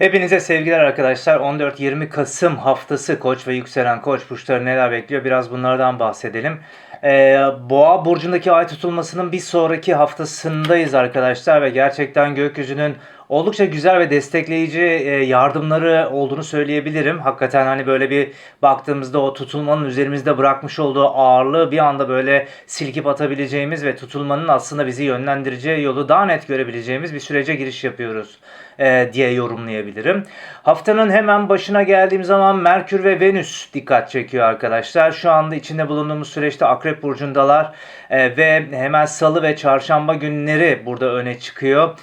Hepinize sevgiler arkadaşlar. 14-20 Kasım haftası Koç ve yükselen Koç burçları neler bekliyor? Biraz bunlardan bahsedelim. Ee, Boğa burcundaki ay tutulmasının bir sonraki haftasındayız arkadaşlar ve gerçekten gökyüzünün oldukça güzel ve destekleyici e, yardımları olduğunu söyleyebilirim. Hakikaten hani böyle bir baktığımızda o tutulmanın üzerimizde bırakmış olduğu ağırlığı bir anda böyle silkip atabileceğimiz ve tutulmanın aslında bizi yönlendireceği yolu daha net görebileceğimiz bir sürece giriş yapıyoruz e, diye yorumlayabilirim. Haftanın hemen başına geldiğim zaman Merkür ve Venüs dikkat çekiyor arkadaşlar. Şu anda içinde bulunduğumuz süreçte Akrep Burcu'ndalar e, ve hemen Salı ve Çarşamba günleri burada öne çıkıyor.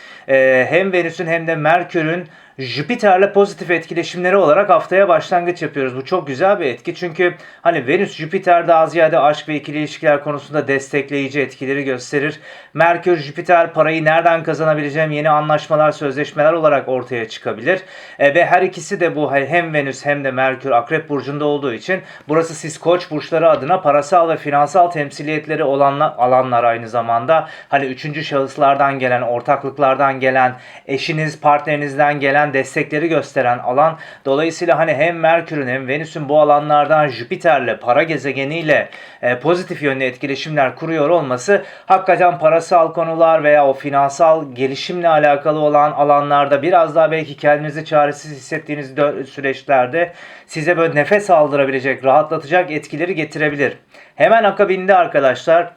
Hem Venüs'ün hem de Merkür'ün Jüpiter'le pozitif etkileşimleri olarak haftaya başlangıç yapıyoruz. Bu çok güzel bir etki çünkü hani Venüs Jüpiter daha ziyade aşk ve ikili ilişkiler konusunda destekleyici etkileri gösterir. Merkür Jüpiter parayı nereden kazanabileceğim yeni anlaşmalar, sözleşmeler olarak ortaya çıkabilir. E, ve her ikisi de bu hem Venüs hem de Merkür Akrep burcunda olduğu için burası siz Koç burçları adına parasal ve finansal temsiliyetleri olan alanlar aynı zamanda. Hani üçüncü şahıslardan gelen, ortaklıklardan gelen, eşiniz, partnerinizden gelen destekleri gösteren alan. Dolayısıyla hani hem Merkür'ün hem Venüs'ün bu alanlardan Jüpiter'le, para gezegeniyle e, pozitif yönlü etkileşimler kuruyor olması hakikaten parasal konular veya o finansal gelişimle alakalı olan alanlarda biraz daha belki kendinizi çaresiz hissettiğiniz süreçlerde size böyle nefes aldırabilecek, rahatlatacak etkileri getirebilir. Hemen akabinde arkadaşlar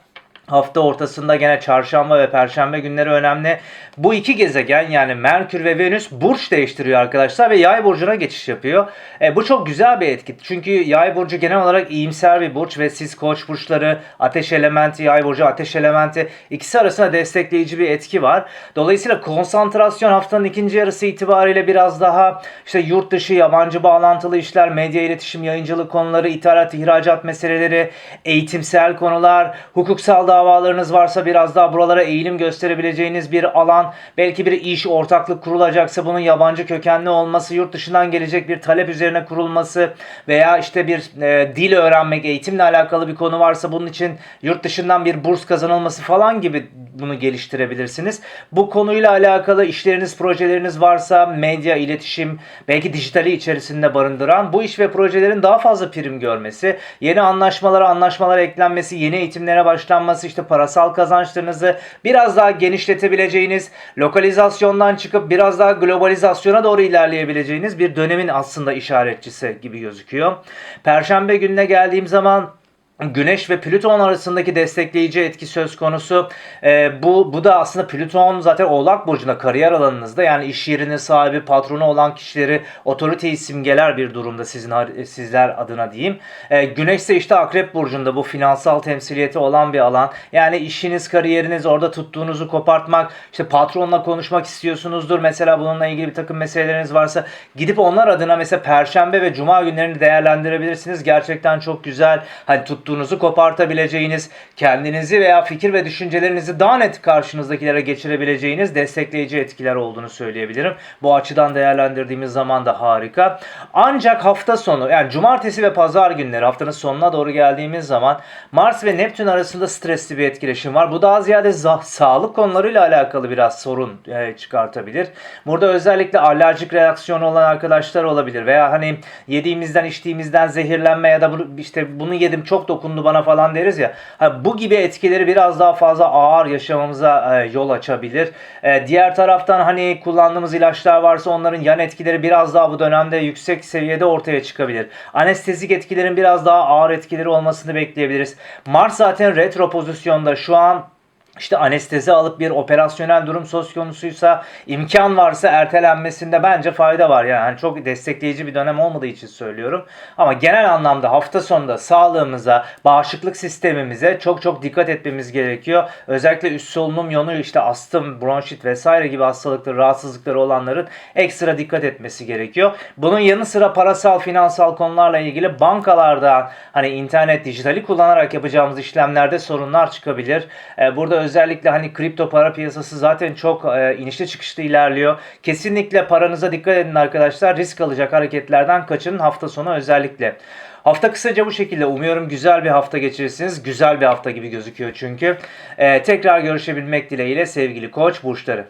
Hafta ortasında gene çarşamba ve perşembe günleri önemli. Bu iki gezegen yani Merkür ve Venüs burç değiştiriyor arkadaşlar ve yay burcuna geçiş yapıyor. E, bu çok güzel bir etki. Çünkü yay burcu genel olarak iyimser bir burç ve siz koç burçları ateş elementi, yay burcu ateş elementi ikisi arasında destekleyici bir etki var. Dolayısıyla konsantrasyon haftanın ikinci yarısı itibariyle biraz daha işte yurt dışı yabancı bağlantılı işler, medya iletişim, yayıncılık konuları, ithalat, ihracat meseleleri, eğitimsel konular, hukuksal davalarınız varsa biraz daha buralara eğilim gösterebileceğiniz bir alan. Belki bir iş, ortaklık kurulacaksa bunun yabancı kökenli olması, yurt dışından gelecek bir talep üzerine kurulması veya işte bir e, dil öğrenmek, eğitimle alakalı bir konu varsa bunun için yurt dışından bir burs kazanılması falan gibi bunu geliştirebilirsiniz. Bu konuyla alakalı işleriniz, projeleriniz varsa medya, iletişim, belki dijitali içerisinde barındıran bu iş ve projelerin daha fazla prim görmesi, yeni anlaşmalara, anlaşmalara eklenmesi, yeni eğitimlere başlanması, işte parasal kazançlarınızı biraz daha genişletebileceğiniz, lokalizasyondan çıkıp biraz daha globalizasyona doğru ilerleyebileceğiniz bir dönemin aslında işaretçisi gibi gözüküyor. Perşembe gününe geldiğim zaman Güneş ve Plüton arasındaki destekleyici etki söz konusu. Ee, bu bu da aslında Plüton zaten Oğlak burcunda kariyer alanınızda yani iş yerinin sahibi, patronu olan kişileri otoriteyi simgeler bir durumda sizin sizler adına diyeyim. Ee, Güneş ise işte Akrep burcunda bu finansal temsiliyeti olan bir alan. Yani işiniz, kariyeriniz orada tuttuğunuzu kopartmak, işte patronla konuşmak istiyorsunuzdur. Mesela bununla ilgili bir takım meseleleriniz varsa gidip onlar adına mesela perşembe ve cuma günlerini değerlendirebilirsiniz. Gerçekten çok güzel. Hani tuttuğunuz tuttuğunuzu kopartabileceğiniz, kendinizi veya fikir ve düşüncelerinizi daha net karşınızdakilere geçirebileceğiniz destekleyici etkiler olduğunu söyleyebilirim. Bu açıdan değerlendirdiğimiz zaman da harika. Ancak hafta sonu yani cumartesi ve pazar günleri haftanın sonuna doğru geldiğimiz zaman Mars ve Neptün arasında stresli bir etkileşim var. Bu daha ziyade sağlık konularıyla alakalı biraz sorun e, çıkartabilir. Burada özellikle alerjik reaksiyonu olan arkadaşlar olabilir veya hani yediğimizden içtiğimizden zehirlenme ya da bunu, işte bunu yedim çok dokundu bana falan deriz ya. Bu gibi etkileri biraz daha fazla ağır yaşamamıza e, yol açabilir. E, diğer taraftan hani kullandığımız ilaçlar varsa onların yan etkileri biraz daha bu dönemde yüksek seviyede ortaya çıkabilir. Anestezik etkilerin biraz daha ağır etkileri olmasını bekleyebiliriz. Mars zaten retro pozisyonda şu an işte anestezi alıp bir operasyonel durum söz konusuysa imkan varsa ertelenmesinde bence fayda var. Yani çok destekleyici bir dönem olmadığı için söylüyorum. Ama genel anlamda hafta sonunda sağlığımıza, bağışıklık sistemimize çok çok dikkat etmemiz gerekiyor. Özellikle üst solunum yolu işte astım, bronşit vesaire gibi hastalıkları, rahatsızlıkları olanların ekstra dikkat etmesi gerekiyor. Bunun yanı sıra parasal, finansal konularla ilgili bankalarda hani internet, dijitali kullanarak yapacağımız işlemlerde sorunlar çıkabilir. Ee, burada özellikle hani kripto para piyasası zaten çok e, inişli çıkışlı ilerliyor. Kesinlikle paranıza dikkat edin arkadaşlar. Risk alacak hareketlerden kaçının hafta sonu özellikle. Hafta kısaca bu şekilde. Umuyorum güzel bir hafta geçirirsiniz. Güzel bir hafta gibi gözüküyor çünkü. Ee, tekrar görüşebilmek dileğiyle sevgili koç burçları.